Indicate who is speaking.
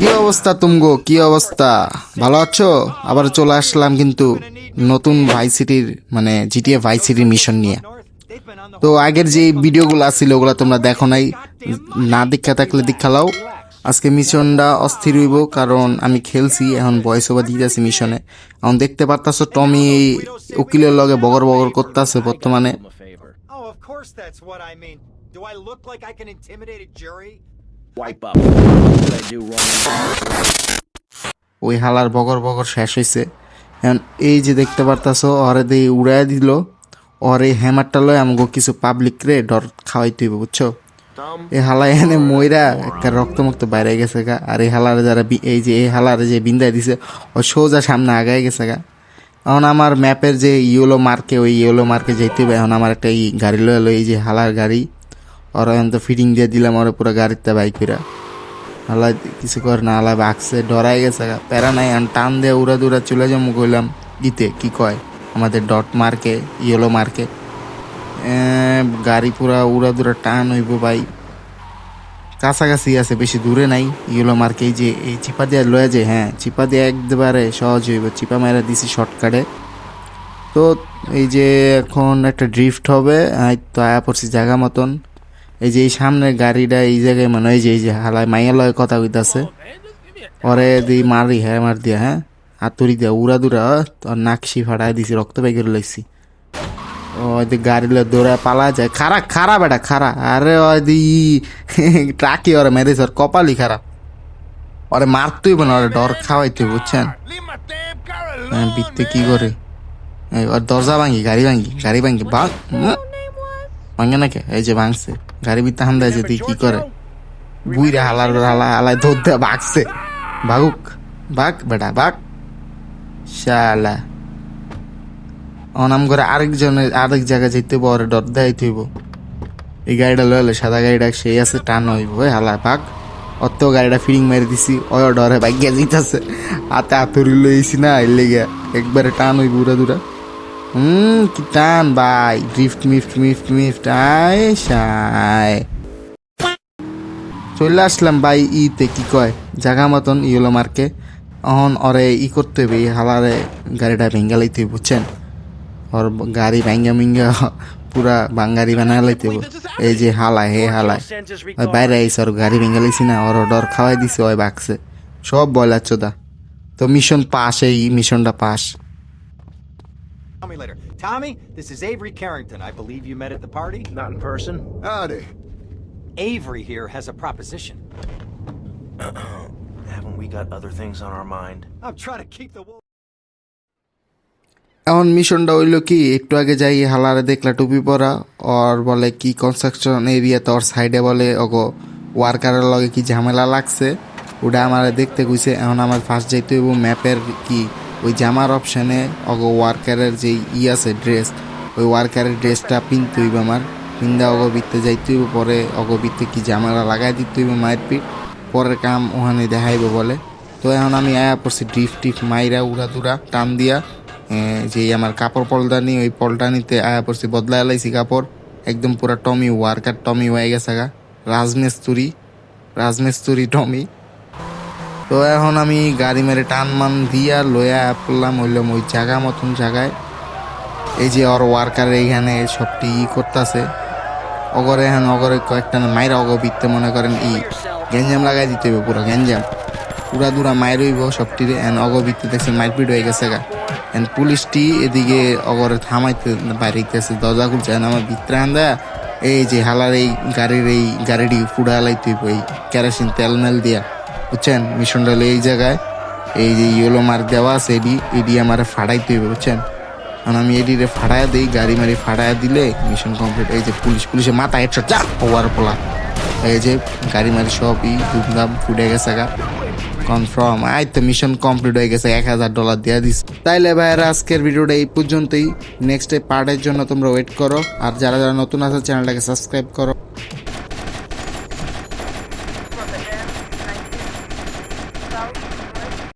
Speaker 1: কি অবস্থা তুমগো? কি অবস্থা? ভালো আছো? আবার চলে আসলাম কিন্তু নতুন ভাই সিটির মানে জিটিএ ভাই সিটির মিশন নিয়ে। তো আগের যে ভিডিওগুলো আছিল ওগুলো তোমরা দেখো নাই। না দীক্ষা থাকলে দীক্ষা লাও আজকে মিশনটা অস্থির হইব, কারণ আমি খেলছি, এখন বয়স ওভার দিতেছি মিশনে এখন দেখতে পারতাছো টমি এই উকিলের লগে বগর বগর করতেছে বর্তমানে।
Speaker 2: Wipe up. What I do wrong?
Speaker 1: ওই হালার বগর বগর শেষ হয়েছে এখন এই যে দেখতে পারতাছো ওরে দিয়ে উড়াই দিল ওর হ্যামারটা লয় আমাকে কিছু পাবলিক রে ডর খাওয়াইতে হইব বুঝছ? এই হালা এখানে ময়রা একটা রক্ত মুক্ত বাইরে গেছে গা আর এই হালারে যারা এই যে এই হালারে যে বিন্দায় দিছে ও সোজা সামনে আগায় গেছে গা। এখন আমার ম্যাপের যে ইয়েলো মার্কে ওই ইয়েলো মার্কে যাইতে হবে এখন আমার একটা এই গাড়ি লয়ে এই যে হালার গাড়ি। ওর এখন তো ফিটিং দিয়ে দিলাম আর পুরো গাড়িতে বাইক ফিরা আল্লাহ কিছু করে না, আল্লাহ বাকছে ডরাই গেছে প্যারা নাই, আমি টান দিয়ে উড়া দুরা চলে যাব। কইলাম, দিতে, কি কয়? আমাদের ডট মার্কে ইয়েলো মার্কে গাড়ি পুরা উড়া দুরা টান হইব ভাই। কাছাকাছি আছে, বেশি দূরে নাই। ইয়েলো মার্কে যে, এই চিপা দিয়ে লয়ে যে হ্যাঁ চিপা দিয়ে একবারে সহজ হইব। চিপা মেরা দিছি শর্টকাটে তো এই যে এখন একটা ড্রিফট হবে তো আয়া পড়ছি জায়গা মতন। এই যে এই সামনের গাড়িটা এই জায়গায় মানে এই যে এই যে হালায় মাইয়া লয় কথা কইতাছে। ওরে দি মারি হ্যাঁ মার দিয়া হ্যাঁ। হাতুড়ি দিয়া, উড়া দুরা তোর নাকশি ফাটাই দিছি, রক্ত বের করে লাইছি। ওই গাড়ি লয় দৌড়ায় পালা যায়। খারা খারা বেটা খারা আরে, ওই দি ট্রাকি ওরে মেরেছে ওর কপালই খারাপ। ওরে মারতেই না, ওরে ডর খাওয়াইতে বুঝছেন? হ্যাঁ বিত্তে কি করে? ওর দরজা ভাঙি, গাড়ি ভাঙ্গি গাড়ি ভাঙ, হুম। ভাঙে নাকি? এই যে ভাঙছে। গাড়ি বিত্তে হামদা যে তুই কি করে? বুইরা হালার হালা হালায় ধর দিয়ে ভাগছে ভাগুক ভাগ বেটা ভাগ শালা। অনাম করে আরেকজনের আরেক জায়গায় যেতে বড় ডর দেয় থইব এই গাড়িটা লইলে সাদা গাড়িটা সেই আছে, টান হইব। ওই হালা ভাগ অত গাড়িটা ফিরিং মেরে দিছি, ওই ডরে ভাগ্যা জিতাছে হাতে হাতুড়ি লইছি না, এর লেগে একবারে টান হইব উড়া দুরা হুম কি টান ভাই ড্রিফট মিফট মিফট মিফট, আয়, সায়। চলে আসলাম ভাই ইতে, কি কয়? জাগা মতন ইয়েলো মার্কে। অহন অরে ই করতে হবে হালারে গাড়িটা ভেঙ্গা লাইতে বুঝছেন? ওর গাড়ি ভাঙ্গা মিঙ্গা পুরা বাঙ্গারি বানায় লাইতে। এই যে হালায়, হে হালায়। ওই বাইরে আইসে ওর গাড়ি ভেঙ্গা লাইছি না, ওর ডর খাওয়াই দিছে, ওই বাকছে সব বয়লার চোদা। তো মিশন পাস এই মিশনটা pass
Speaker 3: Tell me later. Tommy, this is Avery Carrington. I believe you met at the party.
Speaker 2: Not in person.
Speaker 4: Howdy.
Speaker 3: Avery here has a proposition.
Speaker 2: Haven't we got other things on our mind?
Speaker 3: I'm trying to keep the wolf.
Speaker 1: এখন মিশনটা হইল কি একটু আগে যাই হালারে দেখলা টুপি পরা ওর বলে কি কনস্ট্রাকশন এরিয়াতে ওর সাইডে বলে ওগো ওয়ার্কারের লগে কি ঝামেলা লাগছে ওটা আমার দেখতে কইছে এখন আমার ফার্স্ট যাইতে হইব ম্যাপের কি ওই জামার অপশানে অগো ওয়ার্কারের যে ই আছে ড্রেস ওই ওয়ার্কারের ড্রেসটা পিনতে হইব আমার। পিন্দা অগবিত্তে যাইতে হইব, পরে অগবিত্তে কি ঝামেলা লাগাই দিতে হইব মায়ের পিঠ। পরের কাম ওখানে দেখাইব বলে। তো এখন আমি আয়া পড়ছি ড্রিফ টিফ মাইরা উড়া দুরা টান দিয়া যে আমার কাপড় পলদানি, ওই পলটানিতে আয়া পড়ছি বদলা লাইছি কাপড়। একদম পুরা টমি ওয়ার্কার টমি হয়ে গেছে গা। রাজমিস্তুরি রাজমিস্তুরি টমি। তো এখন আমি গাড়ি মেরে টান মান দিয়া লয়া পড়লাম হইলাম ওই জায়গা মতন জায়গায় এই যে ওর ওয়ার্কার এইখানে সবটি ই করতেছে। অগরে এখন অগরে কয়েকটা মায়ের অগবিত্তে মনে করেন ই গ্যাঞ্জাম লাগাই দিতে হবে পুরো গ্যাঞ্জাম। পুরা দুরা মায়ের হইব সবটিরে এন অগবিত্তে দেখছে মারপিট হয়ে গেছে গা। এন পুলিশটি এদিকে অগরে থামাইতে বাইরে গেছে দরজা খুলছে আমার ভিতরে আন্দা এই যে হালার এই গাড়ির এই গাড়িটি ফুড়া হালাইতে হইব, এই কেরোসিন তেল মেল দিয়া। বুঝছেন? মিশনটা হলো এই জায়গায়। এই যে ইয়েলো মার্ক দেওয়া আছে, এডি এডি আমার ফাড়াইতে হবে বুঝছেন? কারণ আমি এডিরে ফাড়ায় দিই, গাড়ি মারি ফাড়ায় দিলে মিশন কমপ্লিট এই যে পুলিশ, পুলিশের মাথা হেডশট, যা ওয়ার পোলা। এই যে গাড়ি মারি সব ই ধুমধাম ফুটে গেছে গা। কনফার্ম আই তো মিশন কমপ্লিট হয়ে গেছে, এক হাজার ডলার দিয়ে দিস তাইলে ভাইয়েরা, আজকের ভিডিওটা এই পর্যন্তই। নেক্সট পার্টের জন্য তোমরা ওয়েট করো। আর যারা যারা নতুন আছে চ্যানেলটাকে সাবস্ক্রাইব করো।